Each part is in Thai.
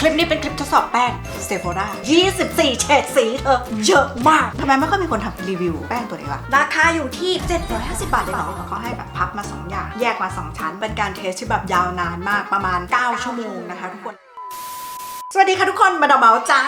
คลิปนี้เป็นคลิปทดสอบแป้งเซโฟรา24 เฉดสีเธอเยอะมาก ทำไมไม่ค่อยมีคนทำรีวิวแป้งตัวนี้วะ ราคาอยู่ที่ 750 บาทเลยเหรอเขาให้แบบพับมา 2 อย่าง แยกมา 2 ชั้น เป็นการเทสที่แบบยาวนานมากประมาณ 9 ชั่วโมงนะคะทุกคน สวัสดีค่ะทุกคนมาดามเมาจ้า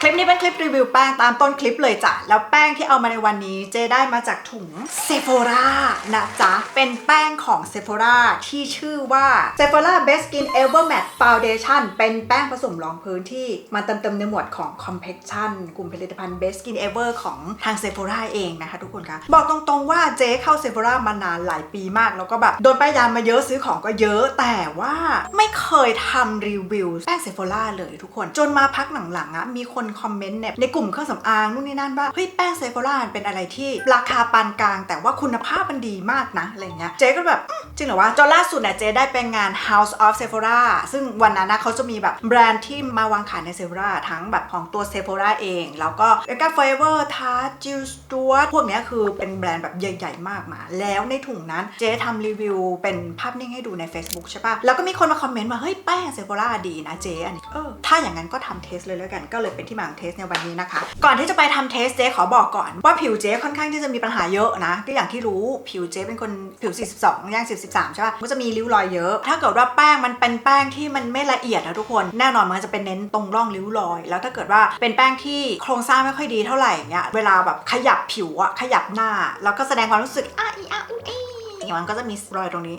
คลิปนี้เป็นคลิปรีวิวแป้งตามต้นคลิปเลยจ้ะ แล้วแป้งที่เอามาในวันนี้เจได้มาจากถุงเซโฟรานะจ๊ะ เป็นแป้งของเซโฟราที่ชื่อว่า Sephora Best Skin Ever Matte Foundation เป็นแป้งผสมรองพื้นที่มาเติมเต็มในหมวดของ Complexion กลุ่มผลิตภัณฑ์ Best Skin Ever ของทางเซโฟราเองนะคะทุกคนคะบอกตรงๆว่าเจเข้าเซโฟรามานานหลายปีมาก แล้วก็แบบโดนป้ายยามาเยอะซื้อของก็เยอะ แต่ว่าไม่เคยทำรีวิวแป้งเซโฟราเลยทุกคน จนมาพักหลังๆอะมีคนคอมเมนต์เนี่ยในกลุ่มเครื่องสำอางนู่นนี่นั่นว่าเฮ้ยแป้งเซโฟราเป็นอะไรที่ราคาปานกลาง แต่ว่าคุณภาพมันดีมากนะอะไรเงี้ยเจ๊ก็แบบจริงเหรอวะจนล่าสุดเนี่ยเจ๊ได้ไปงาน House of Sephora ซึ่งวันนั้นนะเขาจะมีแบบแบรนด์ที่มาวางขายในเซ p h o r a ทั้งแบบของตัว Sephora เอง แล้วก็ e g a Forever Tarte Jill Stuart พวกเนี้ยคือเป็นแบรนด์แบบใหญ่ ๆ มากมา แล้วในถุงนั้นเจ๊ทำรีวิวเป็นภาพนิ่งให้ดูใน Facebook ใช่ปะแล้วก็มีคนมาคอมเมนต์ว่าเฮ้ยแป้ง Sephora ดีนะเจ๊อันนี้เออถ้าอย่างนั้นก็ทำเทสเลยแล้วกันก็เลยเป็นที่มาของเทสในวันนี้นะคะ ก่อนที่จะไปทำเทสเจ๊ขอบอกก่อนว่าผิวเจ๊ค่อนข้างที่จะมีปัญหาเยอะนะก็อย่างที่รู้ผิวเจ๊เป็นคนผิว 42ย่าง43ใช่ป่ะมันจะมีริ้วรอยเยอะ ถ้าเกิดว่าแป้งมันเป็นแป้งที่มันไม่ละเอียดนะทุกคนแน่นอนมันจะเป็นเน้นตรงร่องริ้วรอย แล้วถ้าเกิดว่าเป็นแป้งที่โครงสร้างไม่ค่อยดีเท่าไหร่เนี้ยเวลาแบบขยับผิวอะขยับหน้า แล้วก็แสดงความรู้สึกอ้าอีอ้าอุ้ยมันก็จะมีรอยตรงนี้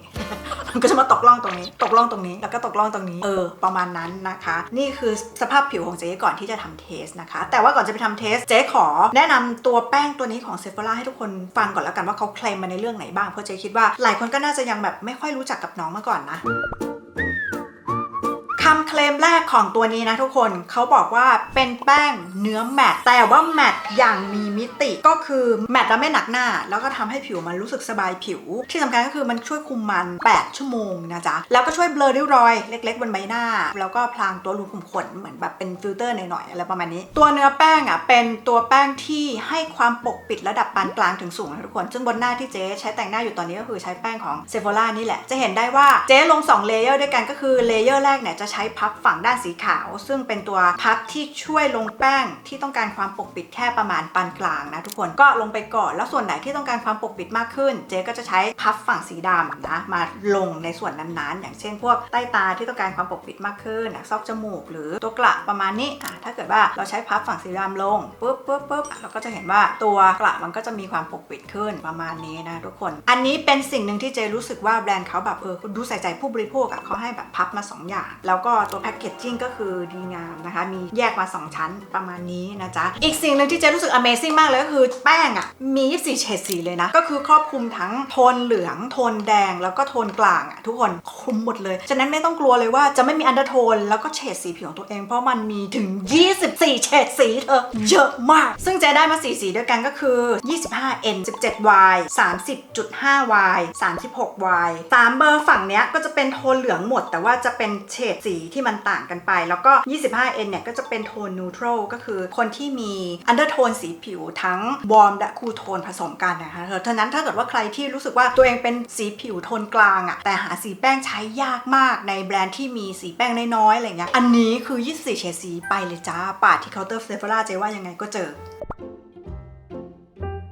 มันก็จะมาตกล่องตรงนี้ ตกล่องตรงนี้ แล้วก็ตกล่องตรงนี้ เออ ประมาณนั้นนะคะ นี่คือสภาพผิวของเจ๊ก่อนที่จะทำเทสนะคะ แต่ว่าก่อนจะไปทำเทส เจ๊ขอแนะนำตัวแป้งตัวนี้ของเซฟ h o r a ให้ทุกคนฟังก่อนแล้วกันว่าเขาเคลมมาในเรื่องไหนบ้าง เพราะเจ๊คิดว่าหลายคนก็น่าจะยังแบบไม่ค่อยรู้จักกับน้องมาก่อนนะ คำเคลมแรกของตัวนี้นะทุกคนเขาบอกว่าเป็นแป้งเนื้อแมตต์แต่ว่าแมตต์อย่างมีมิติก็คือแมตต์แล้วไม่หนักหน้า แล้วก็ทำให้ผิวมันรู้สึกสบายผิว ที่สำคัญก็คือมันช่วยคุมมัน 8 ชั่วโมงนะจ๊ะ แล้วก็ช่วยเบลอริ้วรอย เล็ก ๆ บนใบหน้า แล้วก็พลางตัวรูขุมขนเหมือนแบบเป็นฟิลเตอร์หน่อยๆอะไรประมาณนี้ ตัวเนื้อแป้งอะเป็นตัวแป้งที่ให้ความปกปิดระดับปานกลางถึงสูงนะทุกคน ซึ่งบนหน้าที่เจ๊ใช้แต่งหน้าอยู่ตอนนี้ก็คือใช้แป้งของเซฟ h o r a นี่แหละจะเห็นได้ว่าเจ๊ลง2เลเยอร์ด้วยกันก็คือเลเยอร์แรกเนี่ยจะใช้พับฝั่งด้านสีขาว ซึ่งเป็นตัวพับที่ช่วยลงแป้งที่ต้องการความปกปิดแค่ประมาณปานกลางนะทุกคนก็ลงไปก่อน แล้วส่วนไหนที่ต้องการความปกปิดมากขึ้น เจ๊ก็จะใช้พับฝั่งสีดำนะมาลงในส่วนนั้นๆ อย่างเช่น พวกใต้ตาที่ต้องการความปกปิดมากขึ้นซอกจมูก หรือตัวกระประมาณนี้อะถ้าเกิดว่าเราใช้พับฝั่งสีดำลงปุ๊บปุ๊บปุ๊บเราก็จะเห็นว่าตัวกระมันก็จะมีความปกปิดขึ้นประมาณนี้นะทุกคน อันนี้เป็นสิ่งหนึ่งที่เจรู้สึกว่าแบรนด์เขาแบบเออดูใส่ใจผู้บริโภคอะเขาให้แบบพับมา 2 อย่างแล้วก็ก็ตัวแพคเกจจิ้งก็คือดีงามนะคะ มีแยกมา 2 ชั้นประมาณนี้นะจ๊ะ อีกสิ่งหนึ่งที่เจ๊รู้สึก Amazing มากเลยก็คือแป้งอะมี 24 เฉดสีเลยนะ ก็คือครอบคลุมทั้งโทนเหลือง โทนแดง แล้วก็โทนกลางอะทุกคนคลุมหมดเลย ฉะนั้นไม่ต้องกลัวเลยว่าจะไม่มีอันเดอร์โทน แล้วก็เฉดสีผิวของตัวเอง เพราะมันมีถึง 24 เฉดสีเธอเยอะมาก ซึ่งเจ๊ได้มาสีสีด้วยกันก็คือ 25N 17Y 30.5Y 36Y 3เบอร์ฝั่งเนี้ยก็จะเป็นโทนเหลืองหมด แต่ว่าจะเป็นเฉดสีที่มันต่างกันไป แล้วก็ 25N เนี่ยก็จะเป็นโทนนูทรัลก็คือคนที่มีอันเดอร์โทนสีผิวทั้งวอร์มและคูลโทนผสมกันนะคะเท่านั้นถ้าเกิดว่าใครที่รู้สึกว่าตัวเองเป็นสีผิวโทนกลางอะแต่หาสีแป้งใช้ยากมากในแบรนด์ที่มีสีแป้งน้อยๆอะไรเงี้ยอันนี้คือ 24เฉดสีไปเลยจ้าปาดที่เคาน์เตอร์เซฟราเจว่ายังไงก็เจอ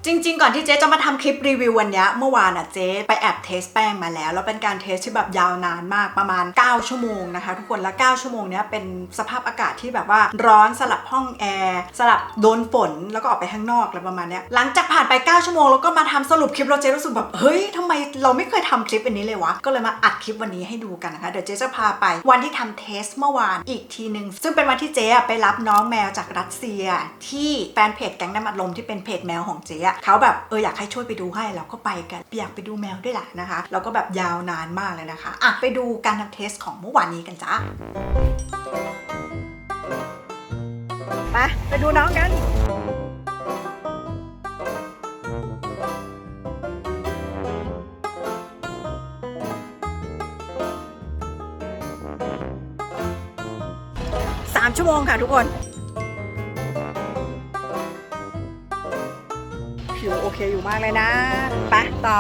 จริง ๆ ก่อนที่เจ๊จะมาทำคลิปรีวิววันนี้เมื่อวานอะเจ๊ไปแอบเทสแป้งมาแล้ว แล้วเป็นการเทสที่แบบยาวนานมากประมาณ 9 ชั่วโมงนะคะ ทุกคนและ 9 ชั่วโมงเนี้ยเป็นสภาพอากาศที่แบบว่าร้อนสลับห้องแอร์สลับโดนฝนแล้วก็ออกไปข้างนอกอะไรประมาณเนี้ยหลังจากผ่านไป 9 ชั่วโมงแล้วก็มาทำสรุปคลิปเราเจ๊รู้สึกแบบเฮ้ยทำไมเราไม่เคยทำคลิปอันนี้เลยวะก็เลยมาอัดคลิปวันนี้ให้ดูกันนะคะเดี๋ยวเจ๊จะพาไปวันที่ทำเทสเมื่อวานอีกทีหนึ่งซึ่งเป็นวันที่เจ๊ไปรับน้องแมวจากรัสเซีย ที่แฟนเพจแก๊งน้ำอัดลมที่เป็นเพจแมวของเจ๊เขาแบบเอออยากให้ช่วยไปดูให้เราก็ไปกันอยากไปดูแมวด้วยแหละนะคะแล้วก็แบบยาวนานมากเลยนะคะอะไปดูการทำเทสของเมื่อวานนี้กันจ้าไปไปดูน้องกันสามชั่วโมงค่ะทุกคน มากเลยนะไปต่อ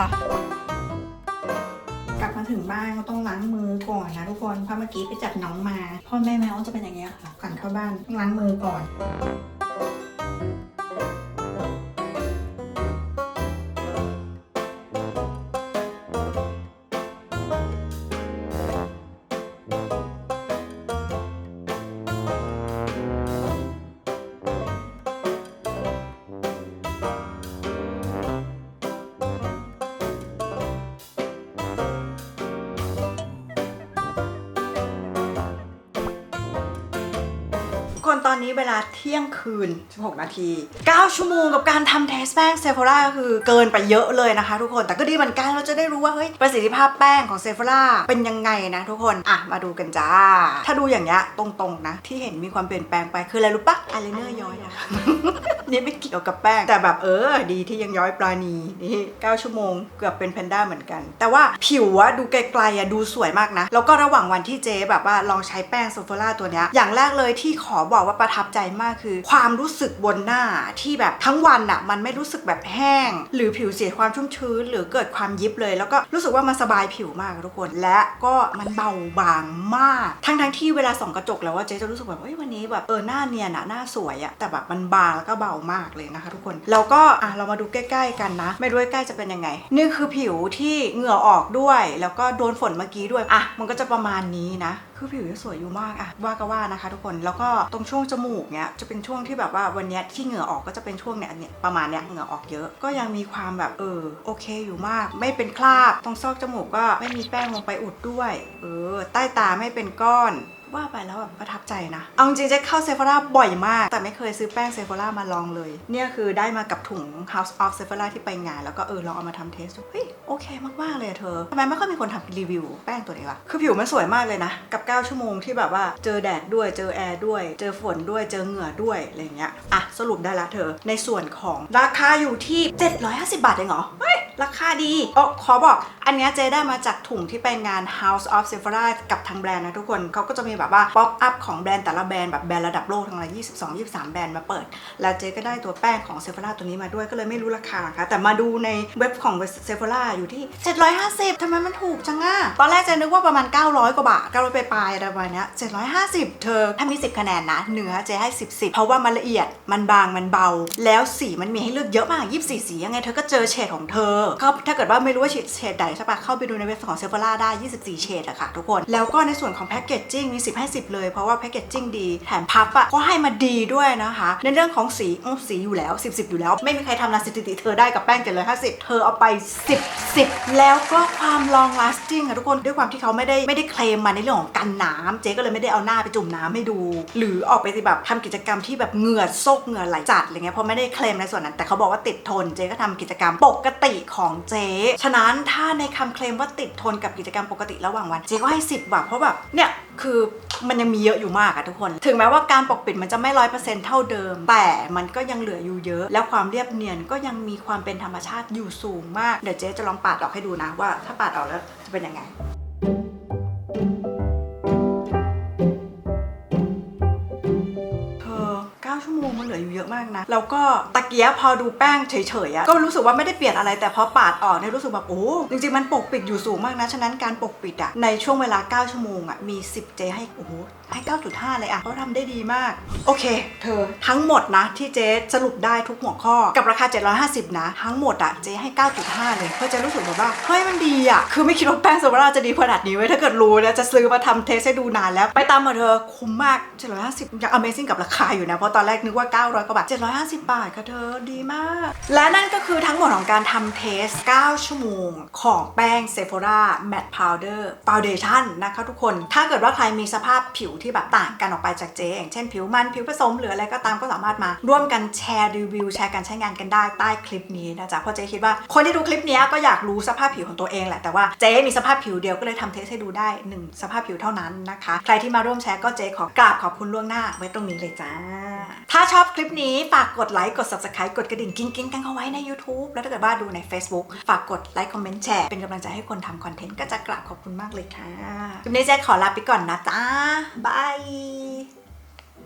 กลับมาถึงบ้านก็ต้องล้างมือก่อนนะทุกคนเพราะเมื่อกี้ไปจับน้องมา พ่อแม่แมวจะเป็นอย่างเงี้ยค่ะก่อนเข้าบ้านต้องล้างมือก่อน คนตอนนี้เวลาเที่ยงคืน 16 นาที 9 ชั่วโมงกับการทำเทสแป้งเซฟอร่าคือเกินไปเยอะเลยนะคะ ทุกคน แต่ก็ดีเหมือนกัน เราจะได้รู้ว่าเฮ้ยประสิทธิภาพแป้งของเซฟอร่าเป็นยังไงนะทุกคน อะ มาดูกันจ้า ถ้าดูอย่างเงี้ยตรงๆนะ ที่เห็นมีความเปลี่ยนแปลงไปคืออะไรรู้ปะอายไลเนอร์ย้อยอะ นี่ไม่เกี่ยวกับแป้ง แต่แบบเออ ดีที่ยังย้อยปลาณีนี่9ชั่วโมงเกือบเป็นแพนด้าเหมือนกัน แต่ว่าผิวอะดูไกลๆอะดูสวยมากนะ แล้วก็ระหว่างวันที่เจ๊แบบว่าลองใช้แป้งโซฟล่าตัวเนี้ยอย่างแรกเลยที่ขอบอกว่าประทับใจมากคือ ความรู้สึกบนหน้าที่แบบทั้งวันอะมันไม่รู้สึกแบบแห้ง หรือผิวเสียความชุ่มชื้น หรือเกิดความยิบเลย แล้วก็รู้สึกว่ามันสบายผิวมากทุกคน และก็มันเบาบางมาก ทั้งทั้งๆที่เวลาส่องกระจกแล้วว่าเจ๊จะรู้สึกแบบเฮ้ยวันนี้แบบเออหน้าเนียนอะหน้าสวยอะแต่แบบมันบางแล้วก็เบามากเลยนะคะ ทุกคนแล้วก็อะเรามาดูใกล้ ๆ กันนะ ไม่รู้ใกล้จะเป็นยังไง นี่คือผิวที่เหงื่อออกด้วย แล้วก็โดนฝนเมื่อกี้ด้วยอะมันก็จะประมาณนี้นะคือผิวสวยอยู่มากอะว่าก็ว่านะคะ ทุกคนแล้วก็ตรงช่วงจมูกเนี้ยจะเป็นช่วงที่แบบว่าวันนี้ที่เหงื่อออกก็จะเป็นช่วงเนี้ยเนี่ยประมาณเนี้ยเหงื่อออกเยอะ ก็ยังมีความแบบเออโอเคอยู่มาก ไม่เป็นคราบตรงซอกจมูกก็ไม่มีแป้งลงไปอุดด้วย เออ ใต้ตาไม่เป็นก้อนว่าไปแล้วแบบประทับใจนะ เอาจริงๆเจ๊เข้าเซฟ h ร่าบ่อยมาก แต่ไม่เคยซื้อแป้งเซฟ h ร่ามาลองเลย เนี่ยคือได้มากับถุง House of s e p h o r a ที่ไปงาน แล้วก็เออลองเอามาทำเทสดูเฮ้ยโอเคมากๆเลยเธอทำไมไม่ค่อยมีคนทำรีวิวแป้งตัวนี้วะคือผิวมันสวยมากเลยนะ กับ9 ชั่วโมงที่แบบว่าเจอแดดด้วยเจอแอร์ด้วย เจอฝนด้วยเจอเหงื่อด้วยอะไรเงี้ยอะสรุปได้ละเธอในส่วนของราคาอยู่ที่ 750 บาทเองเหรอ ราคาดีอ๋อขอบอกอันนี้เจได้มาจากถุงที่ไปงาน House of Sephora กับทางแบรนด์นะทุกคนเขาก็จะมีแบบว่าป๊อปอัพของแบรนด์แต่ละแบรนด์แบบแบรนด์ระดับโลกทั้งหลาย22 23 แบรนด์มาเปิด แล้วเจก็ได้ตัวแป้งของ Sephora ตัวนี้มาด้วยก็เลยไม่รู้ราคาค่ะแต่มาดูในเว็บของ Sephora อยู่ที่ 750ทำไมมันถูกจังอะตอนแรกเจนึกว่าประมาณ 900 กว่าบาท900ไปปลายอะไรประมาณนี้ย750 เธอถ้ามี 10 คะแนนนะเนื้อเจให้ 10 10 เพราะว่ามันละเอียดมันบางมันเบา แล้วสีมันมีให้เลือกเยอะมาก 24 สียังไงเธอก็เจอเฉดของเธอก็ถ้าเกิดว่าไม่รู้ว่าเฉดใดใช่ปะเข้าไปดูในเว็บของเซฟ h ร่าได้ 24 เฉดอะค่ะทุกคน แล้วก็ในส่วนของแพคเกจจิ้งมี 10 ให้ 10 เลย เพราะว่าแพคเกจจิ้งดี แถมพับอะก็ให้มาดีด้วยนะคะ ในเรื่องของสีอืมสีอยู่แล้ว 10 10 อยู่แล้ว ไม่มีใครทำลายสถิติเธอได้กับแป้ง750เธอเอาไป 10 10 แล้วก็ความ long lasting อะทุกคนด้วยความที่เขาไม่ได้ไม่ได้เคลมมาในเรื่องของกันน้ำเจ๊ก็เลยไม่ได้เอาหน้าไปจุ่มน้ำให้ดู หรือออกไปแบบทำกิจกรรมที่แบบเหงื่อโซกเหงื่อไหลจัดอะไรเงี้ยเพราะไม่ได้เคลมในส่วนนั้นแต่เขาบอกว่าติดทนเจ๊ก็ทำกิจกรรมปกติของเจ๊ฉะนั้นถ้าในคำเคลมว่าติดทนกับกิจกรรมปกติระหว่างวันเจ๊ก็ให้10บาทเพราะแบบเนี่ยคือมันยังมีเยอะอยู่มากอะทุกคน ถึงแม้ว่าการปกปิดมันจะไม่ร้อยเปอร์เซ็นต์เท่าเดิม แต่มันก็ยังเหลืออยู่เยอะ แล้วความเรียบเนียนก็ยังมีความเป็นธรรมชาติอยู่สูงมาก เดี๋ยวเจ๊จะลองปาดออกให้ดูนะว่า ถ้าปาดออกแล้วจะเป็นยังไง มันเหลืออยู่เยอะมากนะ แล้วก็ตะเกียบพอดูแป้งเฉยๆอะก็รู้สึกว่าไม่ได้เปลี่ยนอะไรแต่พอปาดออกเนี่ยรู้สึกแบบโอ้จริงๆมันปกปิดอยู่สูงมากนะ ฉะนั้นการปกปิดอะในช่วงเวลา 9 ชั่วโมงอะมี 10 เจให้โอ้โหให้ 9.5 เลยอะเขาทำได้ดีมาก โอเค เธอทั้งหมดนะที่เจ๊สรุปได้ทุกหัวข้อกับราคา 750 นะ ทั้งหมดอะเจ๊ให้ 9.5 เลยเพราะเจ๊รู้สึกแบบว่าเฮ้ยมันดีอะคือไม่คิดว่าแป้งโซบาราจะดีขนาดนี้เว้ยถ้าเกิดรู้นะจะซื้อมาทำเทสให้ดูนานแล้ว ไปตามมาเธอคุ้มมาก750ยัง Amazing กับราคาอยู่นะเพราะตอนแรกนึกว่า900 กว่าบาท 750 บาทค่ะเธอดีมาก และนั่นก็คือทั้งหมดของการทำเทส 9 ชั่วโมง ของแป้ง Sephora Matte Powder Foundation นะคะทุกคน ถ้าเกิดว่าใครมีสภาพผิวที่แบบต่างกันออกไปจากเจ๊อย่างเช่นผิวมันผิวผสมหรืออะไรก็ตามก็สามารถมาร่วมกันแชร์รีวิวแชร์การใช้งานกันได้ใต้คลิปนี้นะจ๊ะเพราะเจ๊คิดว่าคนที่ดูคลิปนี้ก็อยากรู้สภาพผิวของตัวเองแหละแต่ว่าเจ๊มีสภาพผิวเดียวก็เลยทำเทสให้ดูได้หนึ่งสภาพผิวเท่านั้นนะคะ ใครที่มาร่วมแชร์ก็เจ๊ขอกราบขอบคุณล่วงหน้าไว้ตรงนี้เลยจ้าถ้าชอบคลิปนี้ฝากกดไลค์ กด subscribe กดกระดิ่งกิ้งกิ้งกันเข้าไว้ใน YouTube แล้วถ้าเกิดว่าดูใน Facebook ฝากกดไลค์ คอมเมนต์ แชร์ เป็นกำลังใจให้คนทำคอนเทนต์ก็จะกราบขอบคุณมากเลยค่ะคลิปนี้เจ๊ขอลาไปก่อนนะจ้าบาย